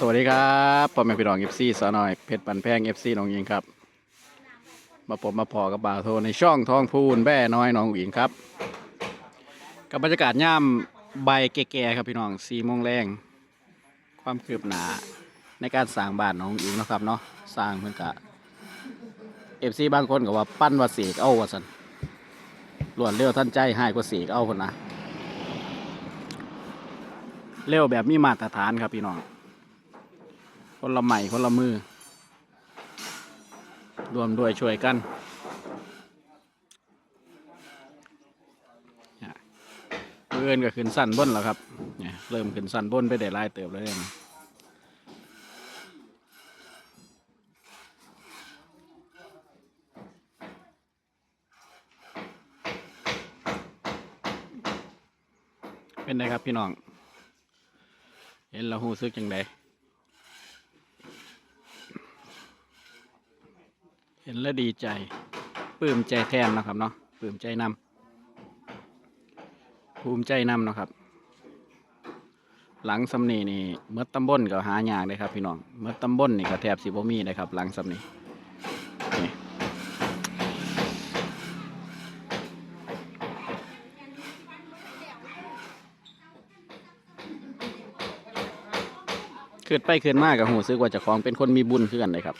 สวัสดีครับพ่อแม่พี่น้องเอฟซีสาวน้อยเพชรปันแพงเอฟซีน้องหญิงครับ มาพบมาพอกับบ่าวโทในช่องทองพูนแบ่น้อยน้องหญิงครับ กับบรรยากาศย่ามใบแก่ๆครับพี่น้องสี่โมงแรง ความคืบหน้าในการสร้างบ้านน้องหญิงนะครับเนาะสร้างเพื่อนกะเอฟซีบางคนก็ว่าปั้นว่าเสกเอาว่าสันรวดเร็วท่านใจให้กว่าเสกเอาคนนะเร็วแบบมีมาตรฐานครับพี่น้อง คนละใหม่คนละมือ รวมด้วยช่วยกันเพื่อนก็ขึ้นสั้นบนแล้วครับเนี่ยเริ่มขึ้นสั้นบนไปได้ลายเติบแล้วเนี่ยเป็นไงครับพี่น้อง เห็นแล้วหูซึกจังได ห็นแล้วดีใจปลื้มใจแทนนะครับเนาะปลื้มใจนำภูมิใจนำเนาะครับ หลังสำนีนี่เมื่อตำบลก็หายากเลยครับ พี่น้องเมื่อตำบลนี่ก็แทบสิบ่มีเลยครับ หลังสำนีนี่ขึ้นไปขึ้นมากกับหูซึกว่าจะของเป็นคนมีบุญขึ้นกันเลยครับ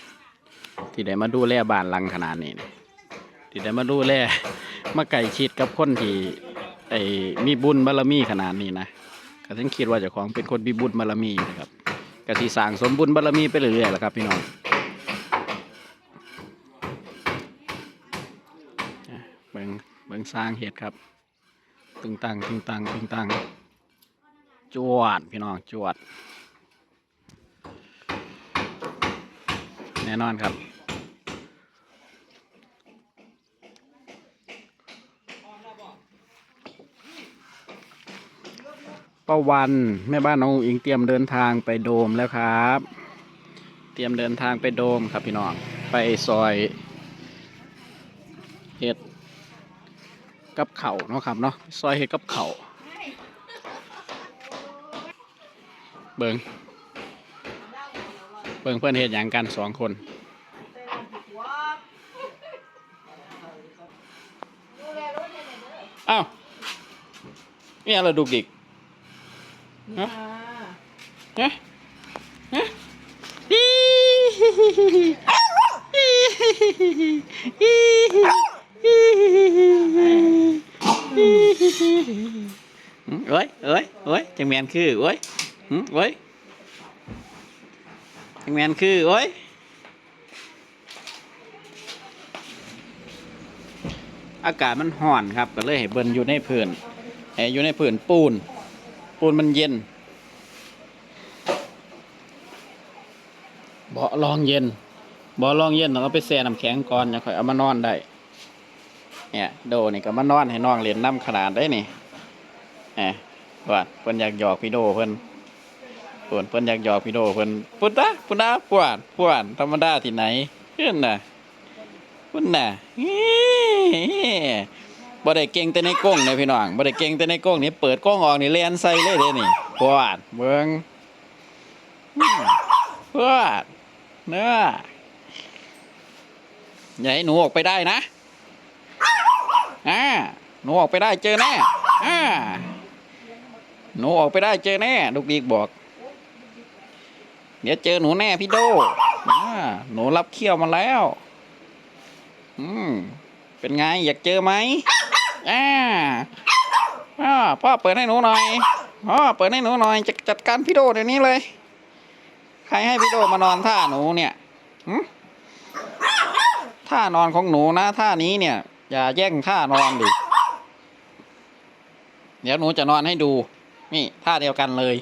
ที่ได้มาดูแลบ้านหลังขนาดนี้นี่ที่ได้มาดูแลมาไก่ชิดกับคนที่ไอ้มีบุญบารมีขนาดนี้นะก็ฉันคิดว่าเจ้าของเป็นคนมีบุญบารมีนะครับกสิสางสมบุญบารมีไปเรื่อยๆแหละครับพี่น้องเบิงเบิงสร้างเหตุครับ ตึงตังตึงตังตึงตังจวดพี่น้องจวด แน่นอนครับ ป้าวันแม่บ้านน้องอุ๋งอิงเตรียมเดินทางไปโดมแล้วครับ เตรียมเดินทางไปโดมครับพี่น้อง ไปซอยเห็ดกับเข่าเนาะครับเนาะซอยเห็ดกับเข่าเบิง เบิงเพื่อนเห็ดอย่างกันสองคน อ้าวนี่อะไรดุกดิกฮะฮะฮะอีฮิฮิฮิฮิอีฮิฮิฮิฮิอีฮิฮิฮิฮิอีฮิฮิฮิฮิหืมเอ้ยเอ้ยเอ้ยจังแมนคือเอ้ยหืมเอ้ยจัง แมนคือเอ้ยอากาศมันห่อนครับ ก็เลยให้เบิ่นอยู่ในพื้นให้อยู่ในพื้นปูน ปูนมันเย็น เบาะรองเย็น เบาะรองเย็นต้องเอาไปแช่น้ำแข็งก่อนจะค่อยเอามานอนได้ เนี่ยโดนี่ก็มานอนให้น้องเรียนน้ำขนาดได้นี่แหมว่าเพิ่นอยากหยอกพี่โดเพิ่น เพิ่นเพิ่นอยากหยอกพี่โดเพิ่นพุทธะพุทธะปวดปวดธรรมดาที่ไหนเพื่อนน่ะพุ่นน่ะบ่ได้เก่งแต่ในกล้องเลยพี่น้องบ่ได้เก่งแต่ในกล้องนี่เปิดกล้องออกนี่เลียนใส่เลยเด้นี่ปวดเบิ่งอืมปวดเนื้ออย่าให้หนูออกไปได้นะอ่าหนูออกไปได้เจอแน่อ่าหนูออกไปได้เจอแน่ลูกดีกบอก เดี๋ยวเจอหนูแน่พี่โดอ่าหนูรับเขี้ยวมาแล้ว อืม เป็นไงอยากเจอไหมอ่าอ่าพ่อเปิดให้หนูหน่อยพ่อเปิดให้หนูหน่อยจะจัดการพี่โดเดี๋ยวนี้เลย ใครให้พี่โดมานอนท่าหนูเนี่ยหึท่านอนของหนูนะท่านี้เนี่ย อย่าแย่งท่านอนดิเดี๋ยวหนูจะนอนให้ดู นี่ท่าเดียวกันเลย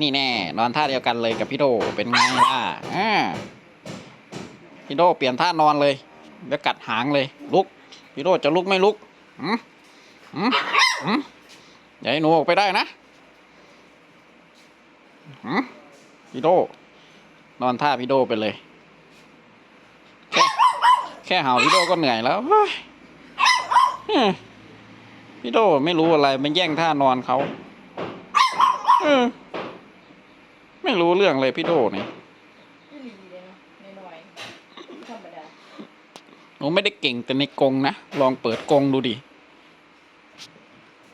นี่แน่ นอนท่าเดียวกันเลยกับพี่โดเป็นไงล่ะอ่าพี่โดเปลี่ยนท่านอนเลยแล้วกัดหางเลย ลุก พี่โดจะลุกไม่ลุกหืมหืมหืมอย่าให้หนูออกไปได้นะหืมพี่โดนอนท่าพี่โดไปเลย แค่แค่เห่าพี่โดก็เหนื่อยแล้วพี่โดไม่รู้อะไรมันแย่งท่านอนเขาออไม่ ไม่รู้เรื่องเลยพี่โดนี่ที่หลีเลยเนาะหน่อยๆธรรมดาหนูไม่ได้เก่งแต่ในกรงนะ ลองเปิดกรงดูดิ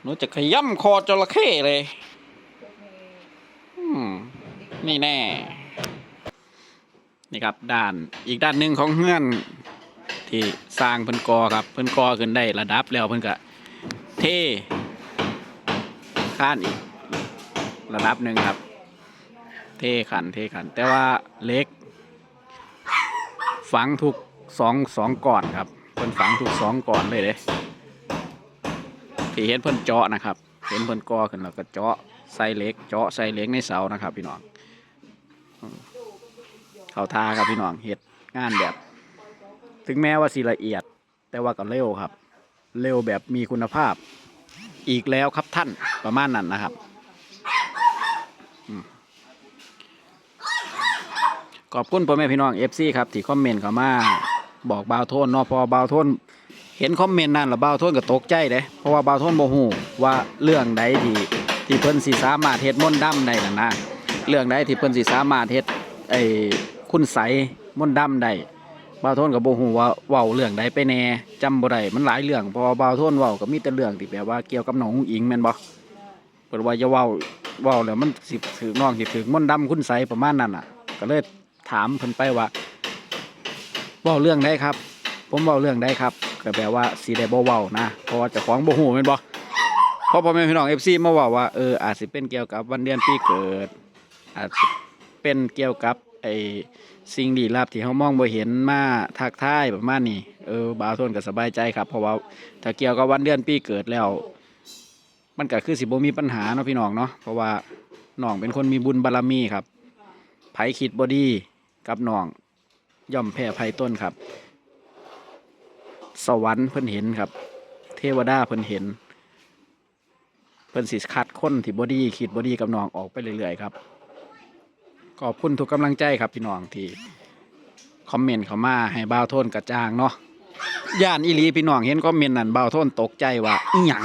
หนูจะขย้ำคอจระเข้เลย พวกนี้อืม นี่แน่ นี่ครับด้านอีกด้านหนึ่งของเฮือนที่สร้างเพิ่นกอครับ เพิ่นกอขึ้นได้ระดับแล้วเพิ่นก็เทข้านอีกระดับหนึ่งครับ เทขันเทขัน แต่ว่าเล็ก ฝังทุกสองสองก่อนครับเพิ่นฝังทุกสองก่อนเลยเด้ที่เห็นเพิ่นเจาะนะครับ เห็นเพิ่นก่อขึ้นแล้วก็เจาะใส่เล็กเจาะใส่เล็กในเสานะครับ พี่น้องเขาทาครับพี่น้องเฮ็ดงานแบบ ถึงแม้ว่าสิละเอียด แต่ว่าก็เร็วครับ เร็วแบบมีคุณภาพ อีกแล้วครับท่านประมาณนั้นนะครับอืม ขอบคุณพ่อแม่พี่น้องเอฟซีครับที่คอมเมนต์เข้ามาบอกบาวโทนเนาะเพอบาวโทนเห็นคอมเมนต์นั่นแล้วบาวโทนก็ตกใจเด้เพราะว่าบาวโทนบ่ฮู้ว่าเรื่องใดที่ที่เพิ่นสิสามารถเฮ็ดมนต์ดำได้นั่นนะเรื่องใดที่เพิ่นสิสามารถเฮ็ดไอ้คุณไสยมนต์ดำได้บ่าวโทนกับโบฮูว่าเว้าเรื่องใดไปแน่จำบ่ได้มันหลายเรื่องเพอบ่าวโทนเว้าก็มีแต่เรื่องที่แบบว่าเกี่ยวกับน้องอุ้งอิงแม่นบ่เพิ่นว่าอย่าเว้าเว้าแล้วมันสิถือน้องสิถือมนต์ดำคุณไสประมาณนั้นน่ะ ก็เลย ถามเพิ่นไปว่าเว้าเรื่องใดครับ ผมเว้าเรื่องใดครับก็แปลว่าสิได้บ่เว้านะเพราะว่าเจ้าของบ่ฮู้แม่นบ่เพราะพ่อแม่พี่น้อง FC มาว้าว่าเอออาจสิเป็นเกี่ยวกับวันเดือนปีเกิด อาจสิเป็นเกี่ยวกับไอ้สิ่งลี้ลับที่เขามองบ่เห็นมาทักทายประมาณนี้เออบาวโทนก็สบายใจครับ เพราะว่าถ้าเกี่ยวกับวันเดือนปีเกิดแล้ว มันก็คือสิบ่มีปัญหาเนาะพี่น้องเนาะเพราะว่าน้องเป็นคนมีบุญบารมีครับไผคิดบ่ดี กับน้อง ย่อมแพ้ภัยต้นครับ สวรรค์เพิ่นเห็นครับ เทวดาเพิ่นเห็น เพิ่นสิคัดคนที่บ่ดีคิดบ่ดีกับน้องออกไปเรื่อยๆครับขอบคุณทุกกำลังใจครับพี่น้องที่คอมเมนต์เข้ามาให้บ่าวโทนกระจ่างเนาะย่านอีหลีพี่น้องเห็นคอมเมนต์นั่นบ่าวโทนตกใจว่าอีหยัง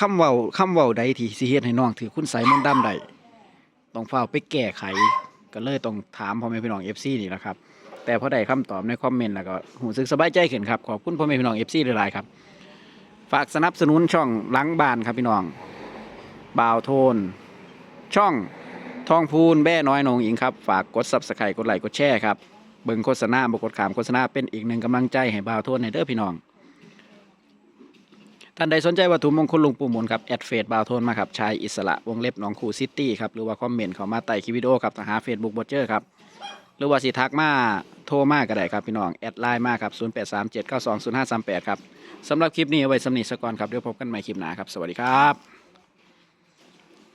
คำเว้าคำเว้าใดที่สิเฮ็ดให้น้องถือคุณใสมนต์ดำได้ ต้องเฝ้าไปแก้ไข ก็เลยต้องถามพ่อแม่พี่น้อง FC นี่แหละครับ แต่พอได้คำตอบในคอมเมนต์แล้วก็หูสึกสบายใจขึ้นครับ ขอบคุณพ่อแม่พี่น้อง FC หลายๆครับ ฝากสนับสนุนช่องหลังบ้านครับพี่น้องบ่าวโทน ช่องทองพูนแบ้น้อยนงอิงครับ ฝากกด subscribe กดไลค์กดแชร์ครับเบิ่งโฆษณาบกดขามโฆษณาเป็นอีกหนึ่งกำลังใจให้บ่าวโทนในเด้อพี่น้อง ท่านใดสนใจวัตถุมงคลหลวงปู่หมุนครับแอดเฟซบาวโทนมาครับชายอิสระวงเล็บหนองคูซิตี้ครับหรือว่าคอมเมนต์เข้ามาไต่คลิปวิดีโอครับหาเฟซบุ๊กบอเจอร์ครับหรือว่าสิทักมาโทรมาก็ได้ครับพี่น้องแอดไลน์มาครับ0837920538ครับสำหรับคลิปนี้เอาไว้สำนิสกอนครับเดี๋ยวพบกันใหม่คลิปหน้าครับสวัสดีครับ